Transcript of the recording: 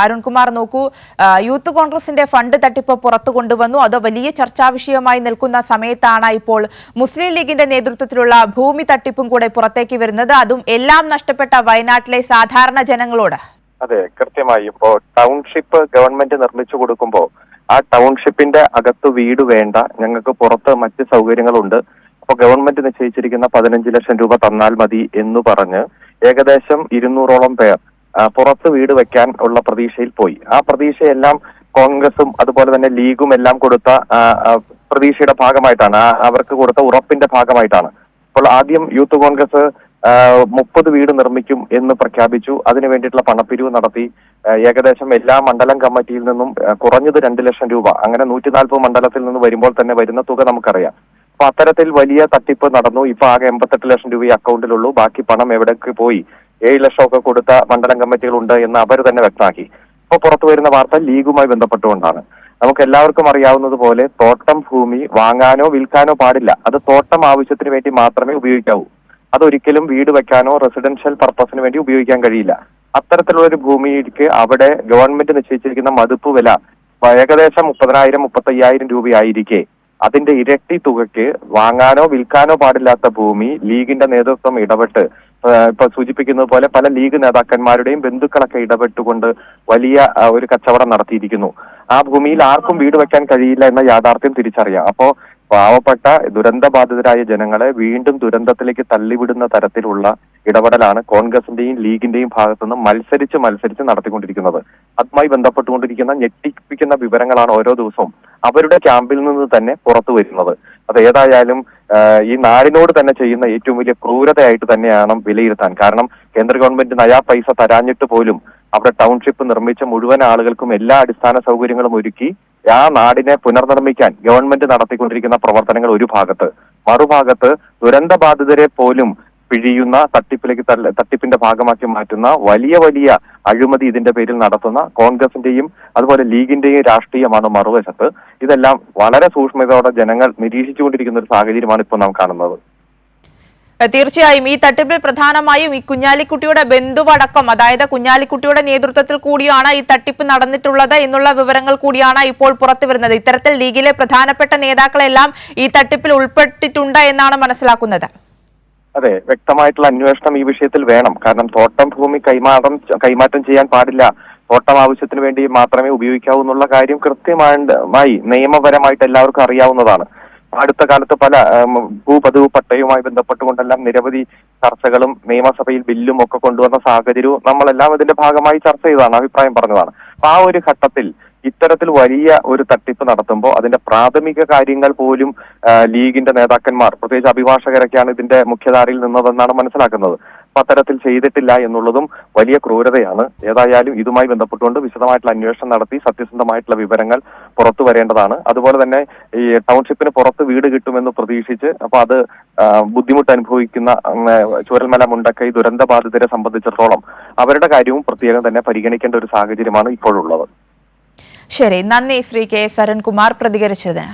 അരുൺകുമാർ നോക്കൂ യൂത്ത് കോൺഗ്രസിന്റെ ഫണ്ട് തട്ടിപ്പ് പുറത്തു കൊണ്ടുവന്നു. അത് വലിയ ചർച്ചാ വിഷയമായി നിൽക്കുന്ന സമയത്താണ് ഇപ്പോൾ മുസ്ലിം ലീഗിന്റെ നേതൃത്വത്തിലുള്ള ഭൂമി തട്ടിപ്പും കൂടെ പുറത്തേക്ക് വരുന്നത്. അതും എല്ലാം നഷ്ടപ്പെട്ട വയനാട്ടിലെ സാധാരണ ജനങ്ങളോട്. അതെ കൃത്യമായി ഇപ്പോ ടൗൺഷിപ്പ് ഗവൺമെന്റ് നിർമ്മിച്ചു കൊടുക്കുമ്പോൾ ആ ടൗൺഷിപ്പിന്റെ അകത്ത് വീട് വേണ്ട ഞങ്ങൾക്ക് പുറത്ത് മറ്റ് സൗകര്യങ്ങളുണ്ട്. അപ്പോൾ ഗവൺമെന്റ് നിശ്ചയിച്ചിരിക്കുന്ന പതിനഞ്ച് ലക്ഷം രൂപ തന്നാൽ മതി എന്ന് പറഞ്ഞ് ഏകദേശം ഇരുന്നൂറോളം പേർ പുറത്ത് വീട് വെക്കാൻ ഉള്ള പ്രതീക്ഷയിൽ പോയി. ആ പ്രതീക്ഷയെല്ലാം കോൺഗ്രസും അതുപോലെ തന്നെ ലീഗും എല്ലാം കൊടുത്ത പ്രതീക്ഷയുടെ ഭാഗമായിട്ടാണ്. അവർക്ക് കൊടുത്ത ഉറപ്പിന്റെ ഭാഗമായിട്ടാണ്. അപ്പോൾ ആദ്യം യൂത്ത് കോൺഗ്രസ് മുപ്പത് വീട് നിർമ്മിക്കും എന്ന് പ്രഖ്യാപിച്ചു. അതിനു വേണ്ടിയിട്ടുള്ള പണപ്പിരിവ് നടത്തി. ഏകദേശം എല്ലാ മണ്ഡലം കമ്മിറ്റിയിൽ നിന്നും കുറഞ്ഞത് രണ്ട് ലക്ഷം രൂപ. അങ്ങനെ നൂറ്റി നാൽപ്പത് മണ്ഡലത്തിൽ നിന്ന് വരുമ്പോൾ തന്നെ വരുന്ന തുക നമുക്കറിയാം. അപ്പൊ അത്തരത്തിൽ വലിയ തട്ടിപ്പ് നടന്നു. ഇപ്പൊ ആകെ എൺപത്തെട്ട് ലക്ഷം രൂപ അക്കൗണ്ടിലുള്ളൂ. ബാക്കി പണം എവിടേക്ക് പോയി? ഏഴ് ലക്ഷം ഒക്കെ കൊടുത്ത മണ്ഡലം കമ്മിറ്റികളുണ്ട് എന്ന് അവർ തന്നെ വ്യക്തമാക്കി. ഇപ്പൊ പുറത്തു വരുന്ന വാർത്ത ലീഗുമായി ബന്ധപ്പെട്ടുകൊണ്ടാണ്. നമുക്ക് എല്ലാവർക്കും അറിയാവുന്നത് പോലെ തോട്ടം ഭൂമി വാങ്ങാനോ വിൽക്കാനോ പാടില്ല. അത് തോട്ടം ആവശ്യത്തിന് വേണ്ടി മാത്രമേ ഉപയോഗിക്കാവൂ. അതൊരിക്കലും വീട് വെക്കാനോ റെസിഡൻഷ്യൽ പർപ്പസിന് വേണ്ടി ഉപയോഗിക്കാൻ കഴിയില്ല. അത്തരത്തിലുള്ള ഒരു ഭൂമിക്ക് അവിടെ ഗവൺമെന്റ് നിശ്ചയിച്ചിരിക്കുന്ന മതിപ്പ് വില ഏകദേശം മുപ്പതിനായിരം മുപ്പത്തയ്യായിരം രൂപയായിരിക്കെ. അതിന്റെ ഇരട്ടി തുകയ്ക്ക് വാങ്ങാനോ വിൽക്കാനോ പാടില്ലാത്ത ഭൂമി ലീഗിന്റെ നേതൃത്വം ഇടപെട്ട് ഇപ്പൊ സൂചിപ്പിക്കുന്നത് പോലെ പല ലീഗ് നേതാക്കന്മാരുടെയും ബന്ധുക്കളൊക്കെ ഇടപെട്ടുകൊണ്ട് വലിയ ഒരു കച്ചവടം നടത്തിയിരിക്കുന്നു. ആ ഭൂമിയിൽ ആർക്കും വീട് വെക്കാൻ കഴിയില്ല എന്ന യാഥാർത്ഥ്യം തിരിച്ചറിയാം. അപ്പോ പാവപ്പെട്ട ദുരന്തബാധിതരായ ജനങ്ങളെ വീണ്ടും ദുരന്തത്തിലേക്ക് തള്ളിവിടുന്ന തരത്തിലുള്ള ഇടപെടലാണ് കോൺഗ്രസിന്റെയും ലീഗിന്റെയും ഭാഗത്തുനിന്ന് മത്സരിച്ച് മത്സരിച്ച് നടത്തിക്കൊണ്ടിരിക്കുന്നത്. അതുമായി ബന്ധപ്പെട്ടുകൊണ്ടിരിക്കുന്ന ഞെട്ടിപ്പിക്കുന്ന വിവരങ്ങളാണ് ഓരോ ദിവസവും അവരുടെ ക്യാമ്പിൽ നിന്ന് തന്നെ പുറത്തു വരുന്നത്. അത് ഏതായാലും ഈ നാടിനോട് തന്നെ ചെയ്യുന്ന ഏറ്റവും വലിയ ക്രൂരതയായിട്ട് തന്നെയാണ് വിലയിരുത്താൻ. കാരണം കേന്ദ്ര ഗവൺമെന്റ് നയാ പൈസ തരാഞ്ഞിട്ട് പോലും അവിടെ ടൗൺഷിപ്പ് നിർമ്മിച്ച മുഴുവൻ ആളുകൾക്കും എല്ലാ അടിസ്ഥാന സൗകര്യങ്ങളും ഒരുക്കി ആ നാടിനെ പുനർനിർമ്മിക്കാൻ ഗവൺമെന്റ് നടത്തിക്കൊണ്ടിരിക്കുന്ന പ്രവർത്തനങ്ങൾ ഒരു ഭാഗത്ത്. മറുഭാഗത്ത് ദുരന്തബാധിതരെ പോലും പിഴിയുന്ന തട്ടിപ്പിലേക്ക് തട്ടിപ്പിന്റെ ഭാഗമാക്കി മാറ്റുന്ന വലിയ വലിയ അഴിമതി ഇതിന്റെ പേരിൽ നടത്തുന്ന കോൺഗ്രസിന്റെയും അതുപോലെ ലീഗിന്റെയും രാഷ്ട്രീയമാണ് മറുവശത്ത്. ഇതെല്ലാം വളരെ സൂക്ഷ്മതയോടെ ജനങ്ങൾ നിരീക്ഷിച്ചുകൊണ്ടിരിക്കുന്ന ഒരു സാഹചര്യമാണ് ഇപ്പോൾ നാം കാണുന്നത്. തീർച്ചയായും ഈ തട്ടിപ്പിൽ പ്രധാനമായും ഈ കുഞ്ഞാലിക്കുട്ടിയുടെ ബന്ധുവടക്കം അതായത് കുഞ്ഞാലിക്കുട്ടിയുടെ നേതൃത്വത്തിൽ കൂടിയാണ് ഈ തട്ടിപ്പ് നടന്നിട്ടുള്ളത് എന്നുള്ള വിവരങ്ങൾ കൂടിയാണ് ഇപ്പോൾ പുറത്തു വരുന്നത്. ഇത്തരത്തിൽ ലീഗിലെ പ്രധാനപ്പെട്ട നേതാക്കളെല്ലാം ഈ തട്ടിപ്പിൽ ഉൾപ്പെട്ടിട്ടുണ്ട് എന്നാണ് മനസ്സിലാക്കുന്നത്. അതെ വ്യക്തമായിട്ടുള്ള അന്വേഷണം ഈ വിഷയത്തിൽ വേണം. കാരണം തോട്ടം ഭൂമി കൈമാറ്റം കൈമാറ്റം ചെയ്യാൻ പാടില്ല. തോട്ടം ആവശ്യത്തിന് വേണ്ടി മാത്രമേ ഉപയോഗിക്കാവൂ എന്നുള്ള കാര്യം കൃത്യമായി നിയമപരമായിട്ട് എല്ലാവർക്കും അറിയാവുന്നതാണ്. അടുത്ത കാലത്ത് പല ഭൂപതിവ് പട്ടയവുമായി ബന്ധപ്പെട്ടുകൊണ്ടെല്ലാം നിരവധി ചർച്ചകളും നിയമസഭയിൽ ബില്ലും ഒക്കെ കൊണ്ടുവന്ന സാഹചര്യവും നമ്മളെല്ലാം ഇതിന്റെ ഭാഗമായി ചർച്ച ചെയ്തതാണ് അഭിപ്രായം പറഞ്ഞതാണ്. ആ ഒരു ഘട്ടത്തിൽ ഇത്തരത്തിൽ വലിയ ഒരു തട്ടിപ്പ് നടത്തുമ്പോൾ അതിന്റെ പ്രാഥമിക കാര്യങ്ങൾ പോലും ലീഗിന്റെ നേതാക്കന്മാർ പ്രത്യേകിച്ച് അഭിഭാഷകരൊക്കെയാണ് ഇതിന്റെ മുഖ്യധാരയിൽ നിന്നതെന്നാണ് മനസ്സിലാക്കുന്നത്. അപ്പൊ അത്തരത്തിൽ ചെയ്തിട്ടില്ല എന്നുള്ളതും വലിയ ക്രൂരതയാണ്. ഏതായാലും ഇതുമായി ബന്ധപ്പെട്ടുകൊണ്ട് വിശദമായിട്ടുള്ള അന്വേഷണം നടത്തി സത്യസന്ധമായിട്ടുള്ള വിവരങ്ങൾ പുറത്തു വരേണ്ടതാണ്. അതുപോലെ തന്നെ ഈ ടൗൺഷിപ്പിന് പുറത്ത് വീട് കിട്ടുമെന്ന് പ്രതീക്ഷിച്ച് അപ്പൊ അത് ബുദ്ധിമുട്ട് അനുഭവിക്കുന്ന ചൂരൽമല മുണ്ടക്കൈ ദുരന്ത ബാധിതരെ സംബന്ധിച്ചിടത്തോളം അവരുടെ കാര്യവും പ്രത്യേകം തന്നെ പരിഗണിക്കേണ്ട ഒരു സാഹചര്യമാണ് ഇപ്പോഴുള്ളത്. ശരി നന്ദി ശ്രീ കെ സരൺകുമാർ പ്രതികരിച്ചത്